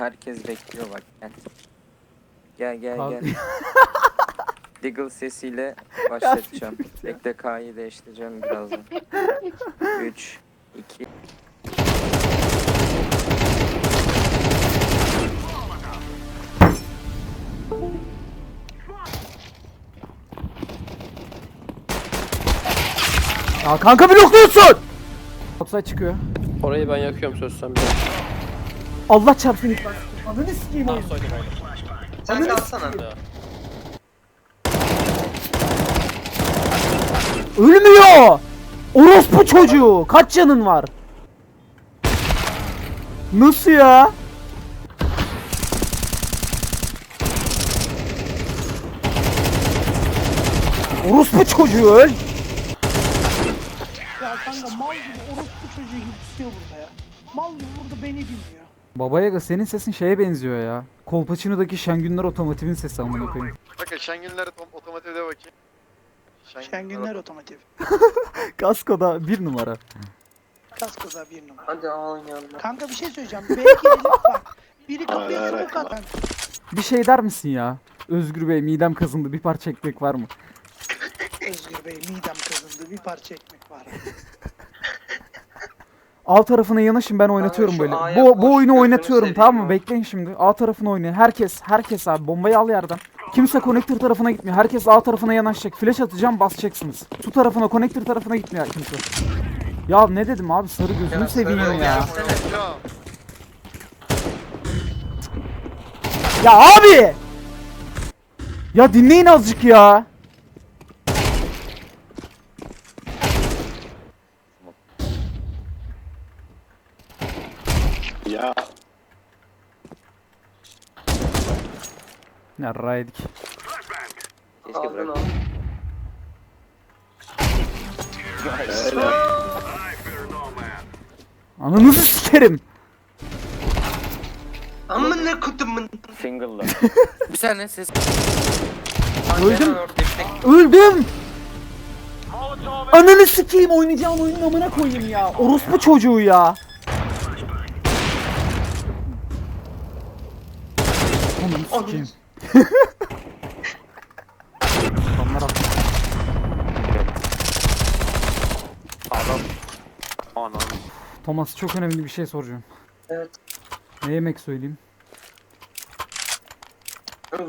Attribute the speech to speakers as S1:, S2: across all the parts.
S1: herkes bekliyor bak gel. Gel gel
S2: Abi.
S1: gel. Deagle sesiyle başlatacağım. Bekle K'yı değiştireceğim birazdan. 3 2
S2: Ya kanka blokluyorsun. Topside çıkıyor.
S3: Orayı ben yakıyorum sözsem bir.
S2: Allah çarpsın ilk bak. Ananı sikeyim oyun.
S4: Sen kalsana.
S2: Ölmüyor. Orospu çocuğu. Kaç canın var? Nasıl ya? Orospu çocuğu öl.
S5: Ya kanka mal gibi orospu çocuğu gibi tutuyor burada ya. Mal gibi burada beni dinliyor.
S2: Baba Yaga senin sesin şeye benziyor ya. Kolpaçino'daki Şengünler Otomotiv'in sesi amına koyayım.
S6: Bakın Şengünler otom- otomotivde bakayım.
S5: Şengünler otomotiv.
S2: Kaskoda bir numara.
S5: Kaskoda bir numara.
S4: Hadi oynayalım.
S5: Kanka bir şey söyleyeceğim. Belki dedim bak. Biri kapıya smoke atan.
S2: Bir şey der misin ya? Özgür Bey midem kazındı bir parça ekmek var mı?
S5: Özgür Bey midem kazındı. Bir parça ekmek var.
S2: A tarafına yanaşın ben oynatıyorum
S4: şu
S2: böyle.
S4: A'ya
S2: Bu
S4: koş,
S2: bu oyunu
S4: gözünü
S2: oynatıyorum
S4: seveyim
S2: tamam mı?
S4: ya.
S2: Bekleyin şimdi. A tarafına oynayın. Herkes herkes abi bombayı al yerden. Kimse konektör tarafına gitmiyor. Herkes A tarafına yanaşacak. Flash atacağım basacaksınız. Su tarafına konektör tarafına gitmiyor kimse. Ya ne dedim abi sarı gözünü seveyim. Ya
S4: Ya
S2: abi! Ya dinleyin azıcık ya.
S6: Ya
S2: Yarra yedik.
S1: Keşke bırak.
S4: al.
S2: Ananızı sikerim.
S4: Amına kutumun.
S1: Single'la. bir saniye ses.
S2: Öldüm. Öldüm. Ananı sikeyim oynayacağım oyunun amına koyayım ya. Orospu çocuğu ya. Ananı sikeyim. Adamlar.
S1: Adam. Anam.
S2: Thomas çok önemli bir şey soracağım.
S4: Evet.
S2: Ne yemek söyleyeyim?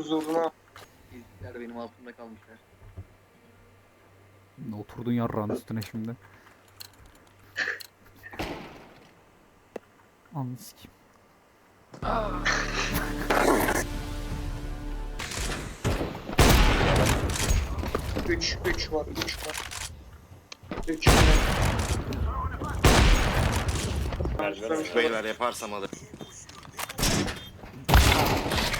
S4: Zurna.
S1: benim altımda kalmışlar.
S2: Oturdun yarrağın üstüne şimdi. Ananı sikeyim.
S4: Üç, üç var, üç var. Üç.
S7: Beyler yaparsam alır.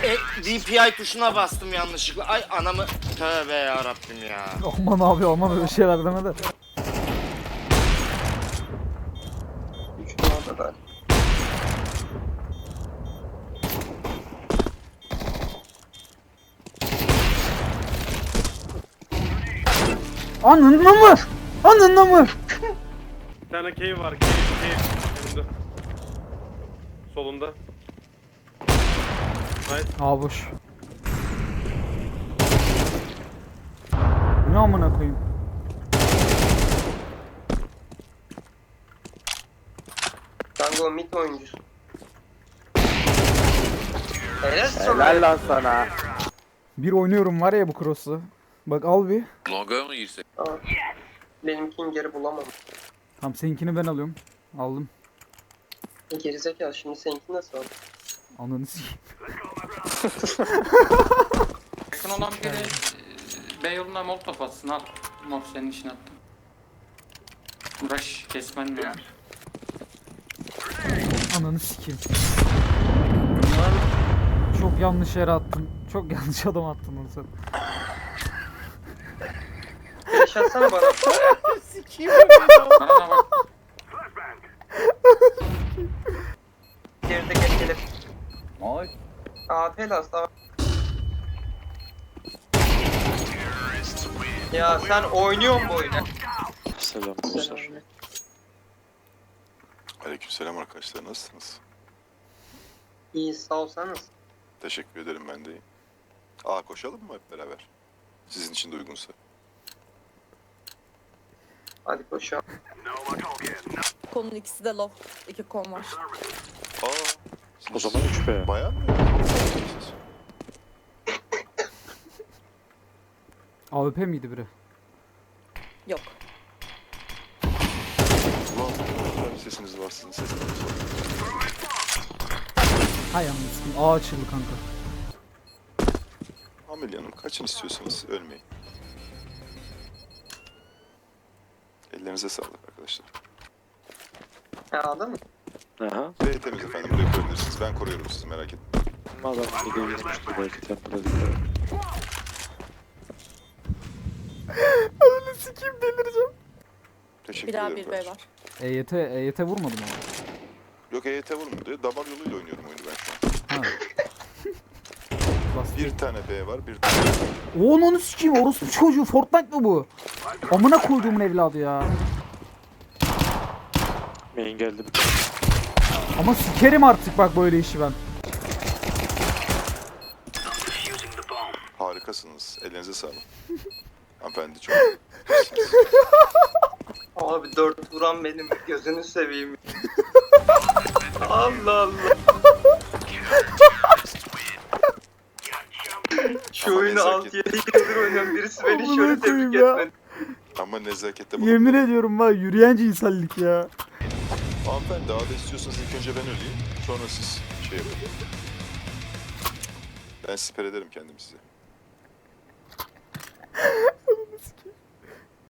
S7: E, DPI tuşuna bastım yanlışlıkla. Ay anamı. Tövbe ya Rabbim ya.
S2: Aman abi aman öyle şeyler deme de.
S4: Üç numara da.
S2: Anında mı? Anında mı?
S8: Bir tane cave var. Cave, cave. Önünde. Solunda.
S2: Aa boş. Ne amına koyayım?
S4: Kanka o mid oyuncusu. Helal sana.
S1: Helal lan sana.
S2: Bir oynuyorum var ya bu cross'u. Bak al bir.
S7: Longa mı girsek?
S4: Aa. Benimkini geri bulamam.
S2: Tamam seninkini ben alıyorum. Aldım.
S4: Gerizekalı şimdi seninki nasıl oldu?
S2: Ananı sikeyim.
S9: Yakın olan biri e, B yoluna molotof atsın al. Mor senin için attım. Uğraş kesmen lazım.
S2: Ananı sikeyim. Çok yanlış yere attın. Çok yanlış adam attın onu sen.
S4: Flash atsana bana.
S9: Bana da bak.
S4: Geride gel gelip. AP last. Ya sen oynuyorsun bu oyunu.
S6: Selam dostlar. Aleykümselam arkadaşlar nasılsınız?
S4: İyi sağ ol sen nasılsın?
S10: Teşekkür ederim ben de iyiyim. Aa koşalım mı hep beraber? Sizin için de uygunsa.
S4: Hadi koşalım.
S11: Konun ikisi de low. İki kon var.
S10: Aa.
S6: O zaman 3B.
S10: Bayan mı?
S2: AWP miydi biri?
S11: Yok.
S10: Ulan kadar sesiniz var sizin sesiniz var.
S2: Hay anasını. Aa açıldı kanka.
S10: Amelie Hanım kaçın istiyorsanız ölmeyin. Ellerinize sağlık arkadaşlar.
S4: Ya aldın mı?
S6: Aha.
S10: Bey temiz efendim buraya koyabilirsiniz. Ben koruyorum sizi merak etmeyin.
S6: Adam bir de yürümüştü belki tempoda dikkat.
S2: Öyle sikeyim delireceğim.
S10: Teşekkür
S11: Bir A
S10: ederim.
S11: bir B
S10: kardeşim.
S11: var.
S2: EYT, EYT vurmadım ama.
S10: Yok EYT vurmadı. Damar yoluyla oynuyorum oyunu ben şu an.
S2: Ha. Bastı.
S10: Bir tane B var, bir tane
S2: Oğlum onu sikeyim orospu çocuğu Fortnite mı bu? Amına koyduğumun evladı ya.
S6: Main geldi.
S2: Ama sikerim artık bak böyle işi ben.
S10: Harikasınız. Ellerinize sağlık. Hanımefendi çok
S4: Abi dört vuran benim. Gözünü seveyim. Allah Allah. Şu
S10: Ama
S4: oyunu
S10: nezaket.
S4: 6-7 yıldır oynuyorum. Birisi beni
S2: Amına
S4: şöyle
S2: koyayım
S4: tebrik
S2: ya.
S4: etmedi.
S10: Nezakette bulun.
S2: Yemin ediyorum bak yürüyen cinsellik ya.
S10: Hanımefendi daha da istiyorsanız ilk önce ben öleyim. Sonra siz şey yapın. Ben siper ederim kendimi size.